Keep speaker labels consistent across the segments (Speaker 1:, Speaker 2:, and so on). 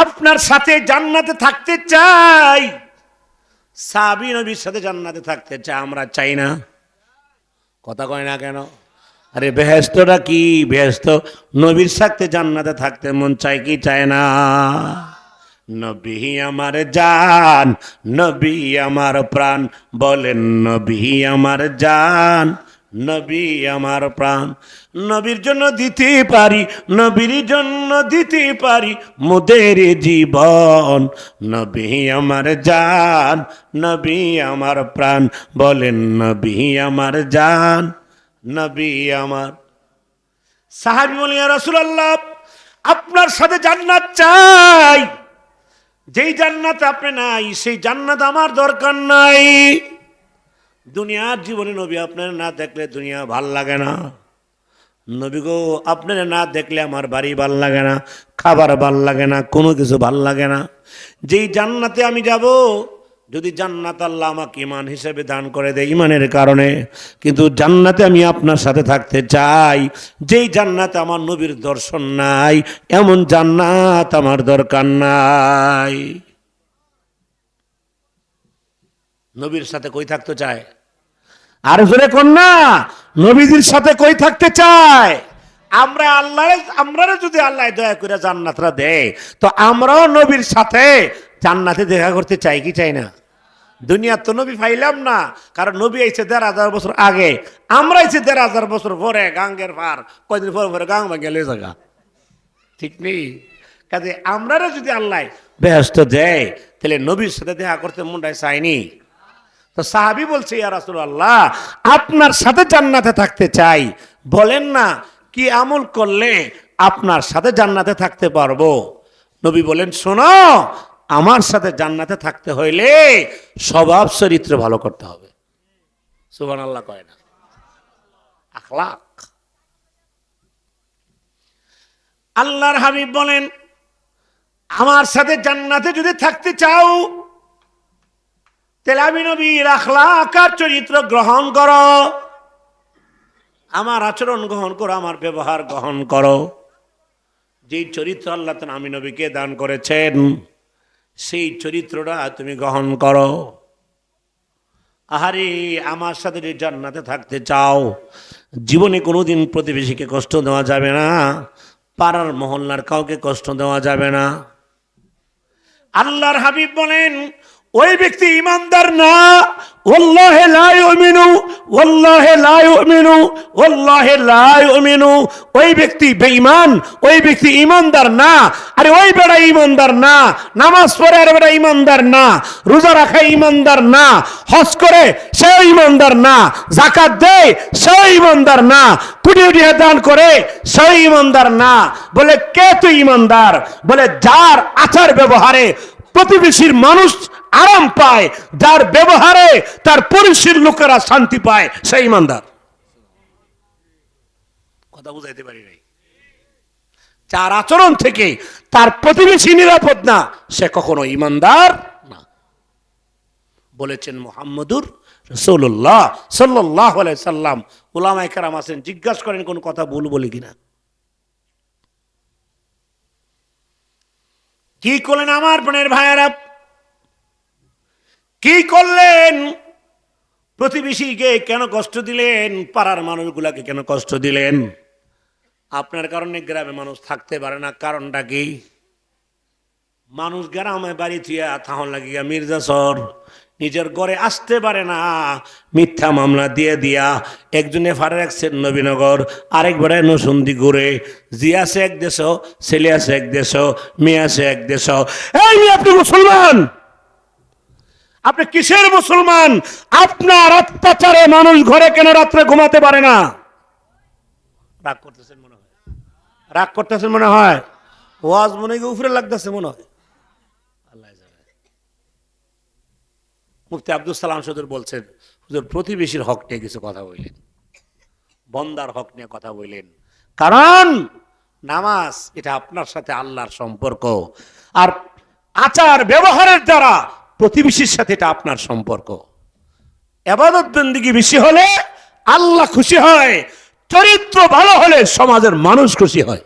Speaker 1: আপনার সাথে জান্নাতে থাকতে চাই। সাবি নবীর সাথে জান্নাতে থাকতে চাই আমরা চাই না। কথা কয় না কেন? আরে বেহেস্তটা কি? বেহেস্ত নবীর সাথে জান্নাতে থাকতে মন চায় কি? চায় না। নবী আমার জান, নবী আমার প্রাণ, বলেন নবী আমার জান। নবী আমার প্রাণ। নবীর জন্য দিতে পারি, নবীর জন্য দিতে পারি মোদের জীবন। নবী আমার জান, নবী আমার প্রাণ, বলেন নবী আমার জান, নবী আমার। সাহাবি বলিয়া রাসূলুল্লাহ, আপনার সাথে জান্নাত চাই। যেই জান্নাত আপনি নাই, সেই জান্নাত আমার দরকার নাই। দুনিয়ার জীবনে নবী আপনার না দেখলে দুনিয়া ভালো লাগে না। নবী গো, আপনার না দেখলে আমার বাড়ি ভালো লাগে না, খাবার ভালো লাগে না, কোনো কিছু ভালো লাগে না। যেই জান্নাতে আমি যাব, যদি জান্নাত আল্লাহ আমাকে ইমান হিসেবে দান করে দেয় ইমানের কারণে, কিন্তু জান্নাতে আমি আপনার সাথে থাকতে চাই, যেই জান্নাতে আমার নবীর দর্শন নাই, এমন জান্নাত আমার দরকার নাই। নবীর সাথে কই থাকতে চায়? আর জোরে কন্যা, নবীজির সাথে কই থাকতে চায়? আমরা আল্লাহ আমরা যদি আল্লাহ দয়া করে জান্নাতরা দেয়, তো আমরাও নবীর সাথে জান্নাতে দেখা করতে চাই, কি চাই না? দুনিয়ার তো নবী পাইলাম না, কারণ নবী আইছে দেড় হাজার বছর আগে। আমরা আইছি দেড় হাজার বছর পরে, গাঙ্গের পার কয়দিন পরে পরে গাং ভাঙে লয়ে জায়গা ঠিক নেই? কাজে আমরা যদি আল্লাহ ব্যস্ত দেয়, তাহলে নবীর সাথে দেখা করতে মনটাই চাইনি তো সাহাবি বলছে, ইয়া রাসূলুল্লাহ, আপনার সাথে জান্নাতে থাকতে চাই। বলেন না, কি আমল করলে আপনার সাথে জান্নাতে থাকতে পারব? নবী বলেন, শোনো, আমার সাথে জান্নাতে থাকতে হইলে স্বভাব চরিত্র ভালো করতে হবে। সুবান আল্লাহ কয় না। আখলাক। আল্লাহর হাবিব বলেন, আমার সাথে জান্নাতে যদি থাকতে চাও তাহলে আমি নবীর আখলাক আর চরিত্র গ্রহণ করো। আমার আচরণ গ্রহণ করো, আমার ব্যবহার গ্রহণ করো। যেই চরিত্র আল্লাহ আমি নবীকে দান করেছেন, সেই চরিত্রটা তুমি গ্রহণ করো। আহারে, আমার সাথে যদি জান্নাতে থাকতে চাও, জীবনে কোনোদিন প্রতিবেশীকে কষ্ট দেওয়া যাবে না, পাড়ার মহল্লার কাউকে কষ্ট দেওয়া যাবে না। আল্লাহর হাবিব বলেন ওই ব্যক্তি ইমানদার না ওল্লাহে লা ইউমিনু ওল্লাহে লা ইউমিনু ওল্লাহে লা ইউমিনু। ওই ব্যক্তি বেঈমান, ওই ব্যক্তি ইমানদার না। আরে ওই বেড়া ইমানদার না, নামাজ পড়ে আর বেড়া ইমানদার না, রোজা রাখে ইমানদার না, হজ করে সেও ইমানদার না জাকাত দেয় সেও ইমানদার না, কোটি কোটি দান করে সেও ইমানদার না। বলে, কে তুই ইমানদার? বলে, যার আচার ব্যবহারে প্রতিবেশীর মানুষ আরাম পায়। যার ব্যবহারে তার পরিষীর লোকেরা শান্তি পায়। সেই ইমানদার। কথা বুঝাইতে পারি নাই। যার আচরণ থেকে তার প্রতিবেশী নিরাপদ না, সে কখনো ইমানদার না। বলেছেন মোহাম্মদুর রসৌল্লাহ সাল্লাহ সাল্লাম। ওলামাই কারাম আছেন, জিজ্ঞাসা করেন, কোন কথা ভুল বলি কিনা? কি করলেন আমার প্রাণের ভাইয়ারা? কি করলেন? প্রতিবেশীকে কেন কষ্ট দিলেন? পাড়ার মানুষগুলাকে কেন কষ্ট দিলেন? আপনার কারণে গ্রামে মানুষ থাকতে পারে না, কারণটা কি? মানুষ গ্রামে বাড়ি থিয়া থাহন লাগিয়া মির্জা সর নিজের ঘরে আসতে পারে না। মিথ্যা মামলা দিয়ে দিয়া একজনে ফারে রাখছেন নবীনগর, আরেকবারে নসুন্দি ঘুরে। জি আছে এক দেশ, ছেলে আছে এক দেশ, মেয়ে আছে এক দেশ। এই আপনি মুসলমান! আপনি কিসের মুসলমান? আপনার অত্যাচারে মানুষ ঘরে কেন রাত্রে ঘুমাতে পারে না? রাগ করতেছেন মনে হয়? রাগ করতেছেন মনে হয়? ওয়াজ মনে হয় উপরে লাগতেছে মনে হয়? মুফতি আব্দুল সালাম সদর বলছেন, হুজুর, প্রতিবেশীর হক নিয়ে কিছু কথা বললেন। বন্দার হক নিয়ে কথা বললেন। কারণ নামাজ, এটা আপনার সাথে আল্লাহর সম্পর্ক। আর আচার ব্যবহারের দ্বারা প্রতিবেশীর সাথে এটা আপনার সম্পর্ক। এবাদত বন্দিগি বেশি হলে আল্লাহ খুশি হয়, চরিত্র ভালো হলে সমাজের মানুষ খুশি হয়।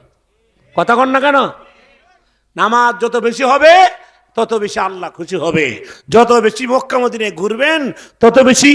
Speaker 1: কথা কন না কেন? নামাজ যত বেশি হবে, তত বেশি আল্লাহ খুশি হবে। যত বেশি মক্কামদিনে ঘুরবেন, তত বেশি